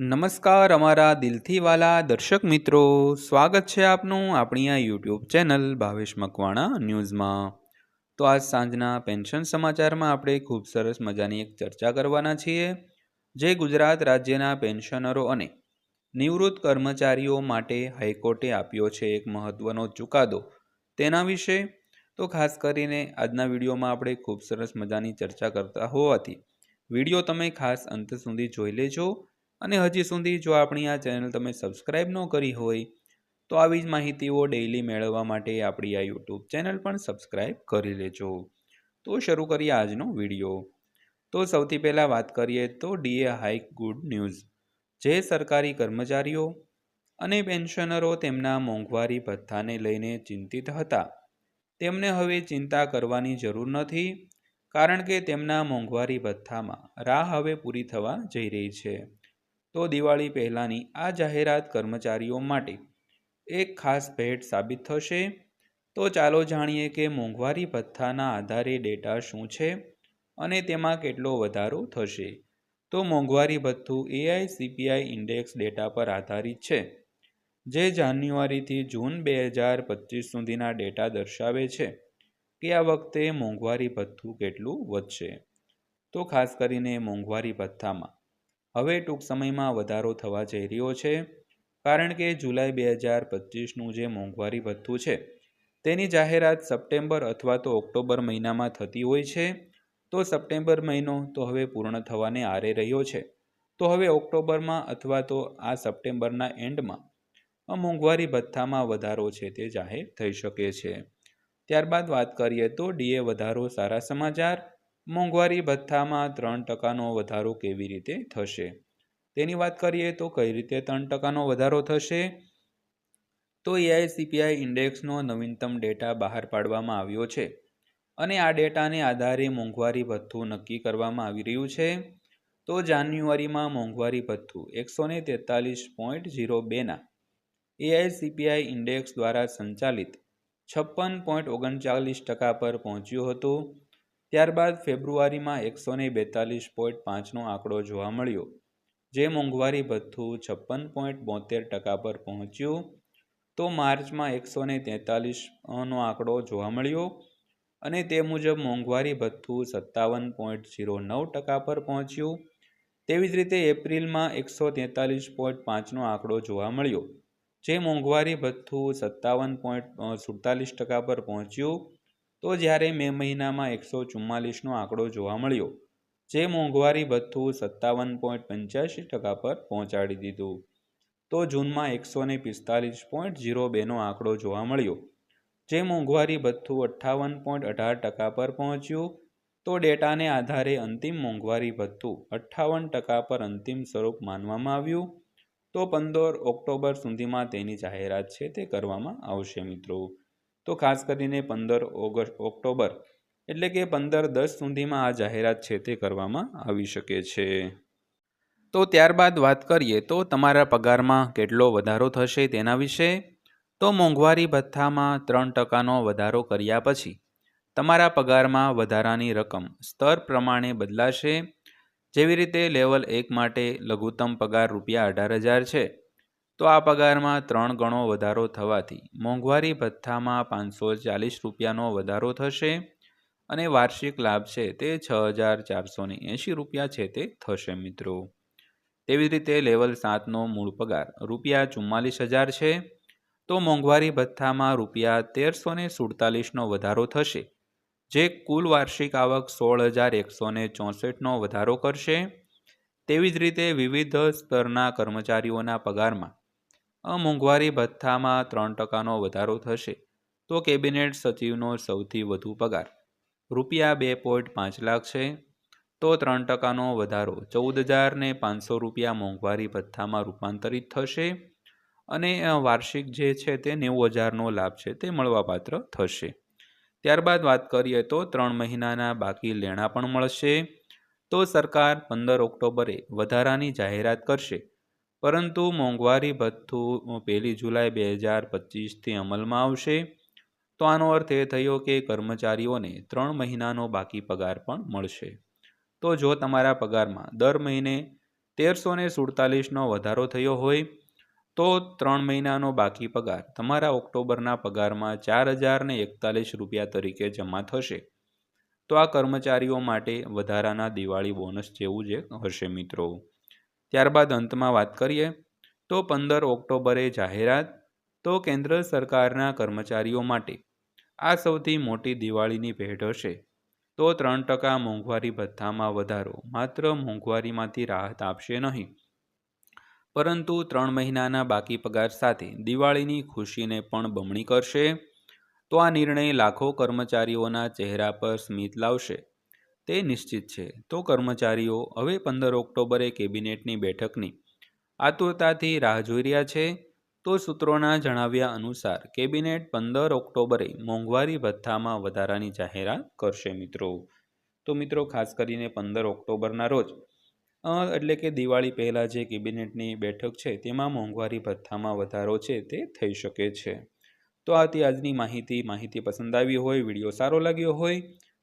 નમસ્કાર અમારા દિલથી વાલા દર્શક મિત્રો. સ્વાગત છે આપનું આપણી આ યુટ્યુબ ચેનલ ભાવેશ મકવાણા ન્યૂઝમાં. તો આજ સાંજના પેન્શન સમાચારમાં આપણે ખૂબ સરસ મજાની એક ચર્ચા કરવાના છીએ. જે ગુજરાત રાજ્યના પેન્શનરો અને નિવૃત્ત કર્મચારીઓ માટે હાઈકોર્ટે આપ્યો છે એક મહત્ત્વનો ચુકાદો તેના વિશે. તો ખાસ કરીને આજના વિડીયોમાં આપણે ખૂબ સરસ મજાની ચર્ચા કરતા હોવાથી. વીડિયો તમે ખાસ અંત સુધી જોઈ લેજો. અને હજી સુધી જો આપણી આ ચેનલ તમે સબસ્ક્રાઈબ ન કરી હોય, તો આવી જ માહિતીઓ ડેઈલી મેળવવા માટે આપણી આ યુટ્યુબ ચેનલ પણ સબસ્ક્રાઈબ કરી લેજો. તો શરૂ કરીએ આજનો વીડિયો. તો સૌથી પહેલાં વાત કરીએ તો ડીએ હાઈક ગુડ ન્યૂઝ. જે સરકારી કર્મચારીઓ અને પેન્શનરો તેમના મોંઘવારી ભથ્થાને લઈને ચિંતિત હતા. તેમને હવે ચિંતા કરવાની જરૂર નથી, કારણ કે તેમના મોંઘવારી ભથ્થામાં રાહ હવે પૂરી થવા જઈ રહી છે. તો દિવાળી પહેલાંની આ જાહેરાત કર્મચારીઓ માટે એક ખાસ ભેટ સાબિત થશે. તો ચાલો જાણીએ કે મોંઘવારી ભથ્થાના આધારે ડેટા શું છે અને તેમાં કેટલો વધારો થશે. તો મોંઘવારી ભથ્થું એઆઈ સીપીઆઈ ઇન્ડેક્સ ડેટા પર આધારિત છે, જે જાન્યુઆરીથી જૂન બે હજાર પચીસ સુધીના ડેટા દર્શાવે છે કે આ વખતે મોંઘવારી ભથ્થું કેટલું વધશે. તો ખાસ કરીને મોંઘવારી ભથ્થામાં હવે ટૂંક સમયમાં વધારો થવા જઈ રહ્યો છે, કારણ કે જુલાઈ બે હજાર પચીસનું જે મોંઘવારી ભથ્થું છે, તેની જાહેરાત સપ્ટેમ્બર અથવા તો ઓક્ટોબર મહિનામાં થતી હોય છે, તો સપ્ટેમ્બર મહિનો તો હવે પૂર્ણ થવાને આરે રહ્યો છે. તો હવે ઓક્ટોબરમાં અથવા તો આ સપ્ટેમ્બરના એન્ડમાં મોંઘવારી ભથ્થામાં વધારો છે તે જાહેર થઈ શકે છે. ત્યારબાદ વાત કરીએ તો ડીએ વધારો સારા સમાચાર મોંઘવારી ભથ્થામાં ત્રણ ટકાનો વધારો કેવી રીતે થશે? તેની વાત કરીએ તો કઈ રીતે ત્રણ ટકાનો વધારો થશે? તો એઆઈસીપીઆઈ ઇન્ડેક્સનો નવીનતમ ડેટા બહાર પાડવામાં આવ્યો છે અને આ ડેટાને આધારે મોંઘવારી ભથ્થું નક્કી કરવામાં આવી રહ્યું છે. તો જાન્યુઆરીમાં મોંઘવારી ભથ્થું એકસો ને તેતાલીસ પોઈન્ટ ઝીરો બેના એઆઈસીપીઆઈ ઇન્ડેક્સ દ્વારા સંચાલિત છપ્પન પોઈન્ટ ઓગણચાલીસ ટકા પર પહોંચ્યું હતું. ત્યારબાદ ફેબ્રુઆરીમાં એકસો ને બેતાલીસ પોઈન્ટ પાંચનો આંકડો જોવા મળ્યો, જે મોંઘવારી ભથ્થું છપ્પન પોઈન્ટ બોતેર ટકા પર પહોંચ્યું. તો માર્ચમાં એકસો ને તેતાલીસનો આંકડો જોવા મળ્યો અને તે મુજબ મોંઘવારી ભથ્થું સત્તાવન પોઈન્ટ ઝીરો નવ ટકા પર પહોંચ્યું. તેવી જ રીતે એપ્રિલમાં એકસો તેતાલીસ પોઈન્ટ પાંચનો આંકડો જોવા મળ્યો, જે મોંઘવારી ભથ્થું સત્તાવન પોઈન્ટ સુડતાલીસ ટકા પર પહોંચ્યું. તો જ્યારે મે મહિનામાં એકસો ચુમ્માલીસનો આંકડો જોવા મળ્યો, જે મોંઘવારી ભથ્થું સત્તાવન પોઈન્ટ પંચ્યાસી ટકા પર પહોંચાડી દીધું. તો જૂનમાં એકસો ને પિસ્તાલીસ પોઈન્ટ ઝીરો બેનો આંકડો જોવા મળ્યો, જે મોંઘવારી ભથ્થું અઠ્ઠાવન પોઈન્ટ અઢાર ટકા પર પહોંચ્યું. તો ડેટાને આધારે અંતિમ મોંઘવારી ભથ્થું અઠ્ઠાવન ટકા પર અંતિમ સ્વરૂપ માનવામાં આવ્યું. તો પંદર ઓક્ટોબર સુધીમાં તેની જાહેરાત છે તે કરવામાં આવશે મિત્રો. તો ખાસ કરીને પંદર ઓગસ્ટ, ઓક્ટોબર, એટલે કે પંદર દસ સુધીમાં આ જાહેરાત છે તે કરવામાં આવી શકે છે. તો ત્યારબાદ વાત કરીએ તો તમારા પગારમાં કેટલો વધારો થશે તેના વિશે? તો મોંઘવારી ભથ્થામાં ત્રણ ટકાનો વધારો કર્યા પછી તમારા પગારમાં વધારાની રકમ સ્તર પ્રમાણે બદલાશે. જેવી રીતે લેવલ એક માટે લઘુત્તમ પગાર રૂપિયા અઢાર હજાર છે. તો આ પગારમાં ત્રણ ગણો વધારો થવાથી મોંઘવારી ભથ્થામાં પાંચસો ચાલીસ રૂપિયાનો વધારો થશે અને વાર્ષિક લાભ છે તે છ હજાર ચારસો એંશી રૂપિયા છે તે થશે મિત્રો. તેવી જ રીતે લેવલ સાતનો મૂળ પગાર રૂપિયા ચુમ્માલીસ હજાર છે. તો મોંઘવારી ભથ્થામાં રૂપિયા તેરસો ને સુડતાલીસનો વધારો થશે, જે કુલ વાર્ષિક આવક સોળ હજાર એકસો ને ચોસઠનો વધારો કરશે. તેવી જ રીતે વિવિધ સ્તરના કર્મચારીઓના પગારમાં મોંઘવારી ભથ્થામાં ત્રણ ટકાનો વધારો થશે. તો કેબિનેટ સચિવનો સૌથી વધુ પગાર રૂપિયા બે પોઈન્ટ પાંચ લાખ છે. તો ત્રણ ટકાનો વધારો ચૌદ હજાર ને પાંચસો રૂપિયા મોંઘવારી ભથ્થામાં રૂપાંતરિત થશે. અને વાર્ષિક જે છે તે નેવું હજારનો લાભ છે તે મળવાપાત્ર થશે. ત્યારબાદ વાત કરીએ તો ત્રણ મહિનાના બાકી લેણા પણ મળશે. તો સરકાર પંદર ઓક્ટોબરે વધારાની જાહેરાત કરશે. પરંતુ મોંઘવારી ભથ્થું પહેલી જુલાઈ બે હજાર પચીસથી અમલમાં આવશે. તો આનો અર્થ એ થયો કે કર્મચારીઓને ત્રણ મહિનાનો બાકી પગાર પણ મળશે. તો જો તમારા પગારમાં દર મહિને તેરસો ને સુડતાલીસનો વધારો થયો હોય, તો ત્રણ મહિનાનો બાકી પગાર તમારા ઓક્ટોબરના પગારમાં ચાર હજાર એકતાલીસ રૂપિયા તરીકે જમા થશે. તો આ કર્મચારીઓ માટે વધારાના દિવાળી બોનસ જેવું જ હશે મિત્રો. ત્યારબાદ અંતમાં વાત કરીએ, તો પંદર ઓક્ટોબરે જાહેરાત, તો કેન્દ્ર સરકારના કર્મચારીઓ માટે. આ સૌથી મોટી દિવાળીની ભેટ હશે. તો ત્રણ ટકા મોંઘવારી ભથ્થામાં વધારો, માત્ર મોંઘવારીમાંથી રાહત આપશે નહીં. પરંતુ ત્રણ મહિનાના બાકી પગાર સાથે દિવાળીની ખુશીને પણ બમણી કરશે. તો આ નિર્ણય લાખો કર્મચારીઓના ચહેરા પર સ્મિત લાવશે. તે નિશ્ચિત છે. તો કર્મચારીઓ, હવે પંદર ઓક્ટોબરે કેબિનેટની બેઠકની આતુરતાથી રાહ જોઈ રહ્યા છે. તો સૂત્રોના જણાવ્યા અનુસાર, કેબિનેટ પંદર ઓક્ટોબરે મોંઘવારી ભથ્થામાં વધારાની જાહેરાત કરશે મિત્રો. તો મિત્રો, ખાસ કરીને પંદર ઓક્ટોબરના રોજ. એટલે કે દિવાળી પહેલાં જે કેબિનેટની બેઠક છે, તેમાં મોંઘવારી ભથ્થામાં વધારો છે તે થઈ શકે છે. તો આ હતી આજની માહિતી માહિતી પસંદ આવી હોય, વીડિયો સારો લાગ્યો હોય